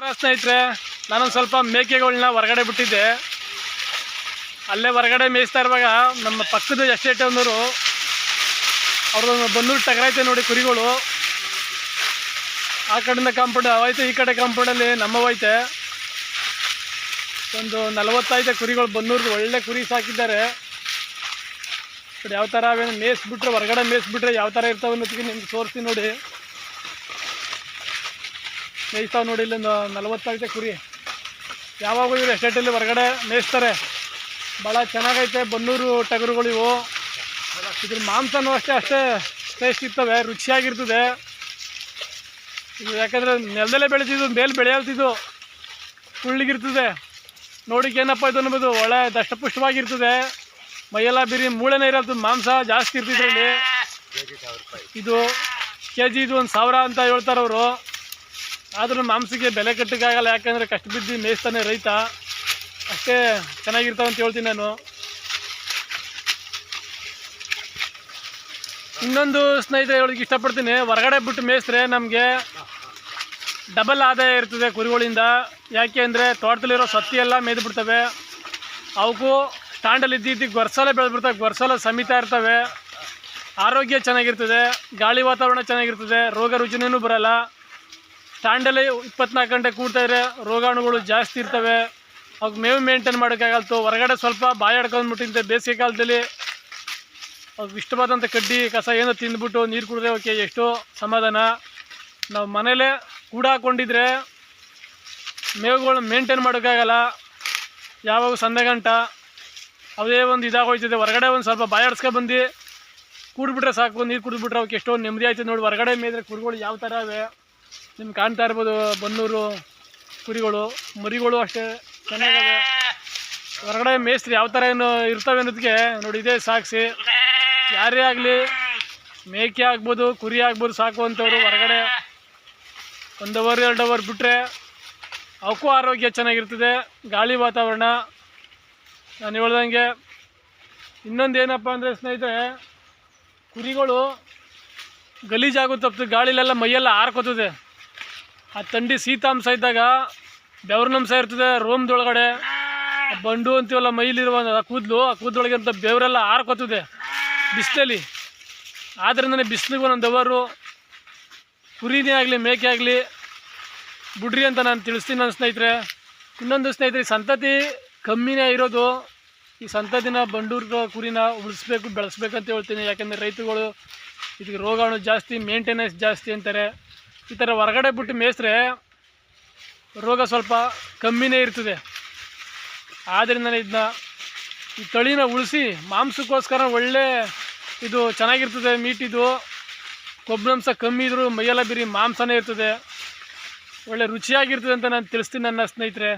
ಸ್ನೇಹಿತರೆ, ನಾನೊಂದು ಸ್ವಲ್ಪ ಮೇಕೆಗಳನ್ನ ಹೊರಗಡೆ ಬಿಟ್ಟಿದ್ದೆ. ಅಲ್ಲೇ ಹೊರಗಡೆ ಮೇಯಿಸ್ತಾ ಇರುವಾಗ ನಮ್ಮ ಪಕ್ಕದ ಎಸ್ಟೇಟ್ ಅಂದರು ಅವ್ರದ್ದು ಬಂದು ಟಗರೈತೆ ನೋಡಿ ಕುರಿಗಳು. ಆ ಕಡೆಯಿಂದ ಕಾಂಪೌಂಡ್ ಅವೈತೆ ಈ ಕಡೆ ಕಾಂಪೌಂಡಲ್ಲಿ ನಮ್ಮವೈತೆ ಒಂದು ನಲವತ್ತೈದು ಕುರಿಗಳು ಬಂದೂರ್ದು ಒಳ್ಳೆ ಕುರಿ ಸಾಕಿದ್ದಾರೆ. ಯಾವ ಥರ ಮೇಯಿಸ್ಬಿಟ್ರೆ, ಹೊರಗಡೆ ಮೇಯಿಸ್ಬಿಟ್ರೆ ಯಾವ ಥರ ಇರ್ತಾವೆ ಅನ್ನೋದಕ್ಕೆ ನಿಮ್ಗೆ ತೋರಿಸ್ತೀನಿ ನೋಡಿ. ಮೇಯಿಸ್ತಾವೆ ನೋಡಿ ಇಲ್ಲೊಂದು ನಲವತ್ತೈತೆ ಕುರಿ. ಯಾವಾಗ ಇವರು ಎಸ್ಟೇಟಲ್ಲಿ ಹೊರಗಡೆ ಮೇಯಿಸ್ತಾರೆ. ಭಾಳ ಚೆನ್ನಾಗೈತೆ, ಬನ್ನೂರು ಟಗರುಗಳು ಇವು. ಇದ್ರ ಮಾಂಸನೂ ಅಷ್ಟೇ ಅಷ್ಟೇ ಟೇಸ್ಟ್ ಇರ್ತವೆ, ರುಚಿಯಾಗಿರ್ತದೆ. ಇದು ಯಾಕಂದರೆ ನೆಲದಲ್ಲೇ ಬೆಳೀತಿದ್ದು ಮೇಲೆ ಬೆಳೆಯಲ್ತಿದ್ದು ಕುಳ್ಳಿಗಿರ್ತದೆ ನೋಡಿಕ್ಕೆ ಏನಪ್ಪ ಇದು ಅನ್ನೋದು ಒಳ್ಳೆ ದಷ್ಟಪುಷ್ಟವಾಗಿರ್ತದೆ. ಮೈಯೆಲ್ಲ ಬಿರಿ ಮೂಳೆನೇ ಇರೋದು ಮಾಂಸ ಜಾಸ್ತಿ ಇರ್ತಿದ್ರಲ್ಲಿ ಇದು ಕೆ ಜಿ ಇದು ಒಂದು ಸಾವಿರ ಅಂತ ಹೇಳ್ತಾರೆ ಅವರು ಆದ್ರೂ ಮಾಂಸಕ್ಕೆ ಬೆಲೆ ಕಟ್ಟಕ್ಕಾಗಲ್ಲ ಯಾಕಂದರೆ ಕಷ್ಟ ಬಿದ್ದು ಮೇಯಿಸ್ತಾನೆ ರೈತ. ಅಷ್ಟೇ ಚೆನ್ನಾಗಿರ್ತಾವಂತ ಹೇಳ್ತೀನಿ ನಾನು. ಇನ್ನೊಂದು ಸ್ನೇಹಿತರೆ ಹೇಳೋದಕ್ಕೆ ಇಷ್ಟಪಡ್ತೀನಿ, ಹೊರಗಡೆ ಬಿಟ್ಟು ಮೇಯಿಸಿದ್ರೆ ನಮಗೆ ಡಬಲ್ ಆದಾಯ ಇರ್ತದೆ ಕುರಿಗಳಿಂದ. ಯಾಕೆ ಅಂದರೆ ತೋಟದಲ್ಲಿರೋ ಸತ್ತಿ ಎಲ್ಲ ಮೇದು ಬಿಡ್ತವೆ. ಅವಕ್ಕೂ ಸ್ಟ್ಯಾಂಡಲ್ಲಿ ಇದ್ದಿದ್ದು ಗೊರ್ಸಲ ಬೆಳೆದ್ಬಿಡ್ತವೆ ಗೊರ್ಸಲ ಸಮಿತ ಇರ್ತವೆ. ಆರೋಗ್ಯ ಚೆನ್ನಾಗಿರ್ತದೆ, ಗಾಳಿ ವಾತಾವರಣ ಚೆನ್ನಾಗಿರ್ತದೆ, ರೋಗ ರುಜಿನೂ ಬರಲ್ಲ. ಸ್ಟ್ಯಾಂಡಲ್ಲಿ ಇಪ್ಪತ್ನಾಲ್ಕು ಗಂಟೆ ಕೂಡ್ತಾ ಇದ್ರೆ ರೋಗಾಣುಗಳು ಜಾಸ್ತಿ ಇರ್ತವೆ. ಅವಾಗ ಮೇವು ಮೇಂಟೈನ್ ಮಾಡೋಕ್ಕಾಗಲ್ತು. ಹೊರಗಡೆ ಸ್ವಲ್ಪ ಬಾಯಿ ಹಿಡ್ಕೊಂಡ್ಬಿಟ್ಟಿಂತೆ ಬೇಸಿಗೆ ಕಾಲದಲ್ಲಿ. ಅವ್ರಿಗೆ ಇಷ್ಟವಾದಂಥ ಕಡ್ಡಿ, ಕಸ ಏನೋ ತಿಂದ್ಬಿಟ್ಟು ನೀರು ಕುಡಿದ್ರೆ ಓಕೆ, ಎಷ್ಟೋ ಸಮಾಧಾನ. ನಾವು ಮನೇಲೇ ಕೂಡ ಹಾಕ್ಕೊಂಡಿದ್ರೆ ಮೇವುಗಳನ್ನ ಮೇಂಟೈನ್ ಮಾಡೋಕ್ಕಾಗಲ್ಲ. ಯಾವಾಗ ಸಂದೆ ಗಂಟ. ಅದೇ ಒಂದು ಇದಾಗೋಯ್ತದೆ. ಹೊರಗಡೆ ಒಂದು ಸ್ವಲ್ಪ ಬಾಯಿ ಆಡ್ಸ್ಕೊ ಬಂದು ಕೂಡ್ಬಿಟ್ರೆ ಸಾಕು. ನೀರು ಕುಡಿದ್ಬಿಟ್ರೆ ಅವಕ್ಕೆ ಎಷ್ಟೋ ನೆಮ್ಮದಿ ಆಯ್ತದೆ ನೋಡಿ. ಹೊರಗಡೆ ಮೇಲೆ ಕುರಿಗಳು ಯಾವ ಥರ ಇವೆ. ನಿಮ್ಗೆ ಕಾಣ್ತಾ ಇರ್ಬೋದು ಬನ್ನೂರು, ಕುರಿಗಳು, ಮರಿಗಳು ಅಷ್ಟೇ. ಚೆನ್ನಾಗಿದೆ. ಹೊರಗಡೆ ಮೇಸ್ತ್ರಿ ಯಾವ ಥರ ಏನು ಇರ್ತವೆ ಅನ್ನೋದಕ್ಕೆ ನೋಡಿ, ಇದೇ ಸಾಕ್ಷಿ ಯಾರೇ ಆಗಲಿ, ಮೇಕೆ ಆಗ್ಬೋದು, ಕುರಿ ಆಗ್ಬೋದು ಸಾಕುವಂಥವ್ರು ಹೊರಗಡೆ. ಒಂದು ಅವರ್ ಎರಡು ಅವರ್ ಬಿಟ್ಟರೆ ಅವಕ್ಕೂ ಆರೋಗ್ಯ ಚೆನ್ನಾಗಿರ್ತದೆ, ಗಾಳಿ ವಾತಾವರಣ. ನಾನು ಹೇಳ್ದಂಗೆ ಇನ್ನೊಂದು ಏನಪ್ಪ ಅಂದರೆ ಸ್ನೇಹಿತರೆ, ಕುರಿಗಳು ಗಲೀಜಾಗುತ್ತೆ ಗಾಳಿಲೆಲ್ಲ ಮೈಯೆಲ್ಲ ಆರ್ಕೋತದೆ. ಆ ಥಂಡಿ ಶೀತಾಂಶ ಇದ್ದಾಗ ಬೆವ್ರಿನಂಶ ಇರ್ತದೆ, ರೋಮ್ದೊಳಗಡೆ. ಬಂಡು ಅಂತೀವಲ್ಲ, ಮೈಲಿರುವ ಕೂದಲು, ಆ ಕೂದಲೊಳಗೆ ಅಂತ ಬೆವರೆಲ್ಲ ಆರ್ಕೋತದೆ ಬಿಸಿಲಲ್ಲಿ. ಆದ್ರಿಂದನೇ ಬಿಸಿಲಿಗೆ ನನ್ನ ದವರು ಕುರಿನೇ ಆಗಲಿ, ಮೇಕೆ ಆಗಲಿ, ಬುಡ್ರಿ ಅಂತ ನಾನು ತಿಳಿಸ್ತೀನಿ ನನ್ನ ಸ್ನೇಹಿತರೆ. ಇನ್ನೊಂದು ಸ್ನೇಹಿತರೆ ಸಂತತಿ ಕಮ್ಮಿನೇ ಇರೋದು, ಈ ಸಂತತಿನ ಬಂಡೂರ್ದ ಕುರಿನ ಉಳಿಸ್ಬೇಕು ಬೆಳೆಸ್ಬೇಕಂತ ಹೇಳ್ತೀನಿ. ಯಾಕೆಂದರೆ ರೈತರುಗಳು ಇದಕ್ಕೆ ರೋಗಾಣು ಜಾಸ್ತಿ ಮೇಂಟೆನೆನ್ಸ್ ಜಾಸ್ತಿ ಅಂತಾರೆ. ಈ ಥರ ಹೊರಗಡೆ ಬಿಟ್ಟು ಮೇಯಿಸ್ರೆ ರೋಗ ಸ್ವಲ್ಪ ಕಮ್ಮಿನೇ ಇರ್ತದೆ. ಆದ್ದರಿಂದ ಇದನ್ನ ಈ ತಳಿನ ಉಳಿಸಿ ಮಾಂಸಕ್ಕೋಸ್ಕರ ಒಳ್ಳೆ ಇದು ಚೆನ್ನಾಗಿರ್ತದೆ ಮೀಟಿದು ಕೊಬ್ಬಿನಂಶ ಕಮ್ಮಿ ಇದ್ದರೂ ಮೈಯೆಲ್ಲ ಬಿರಿ ಮಾಂಸನೇ ಇರ್ತದೆ. ಒಳ್ಳೆ ರುಚಿಯಾಗಿರ್ತದೆ ಅಂತ ನಾನು ತಿಳಿಸ್ತೀನಿ ನನ್ನ ಸ್ನೇಹಿತರೆ.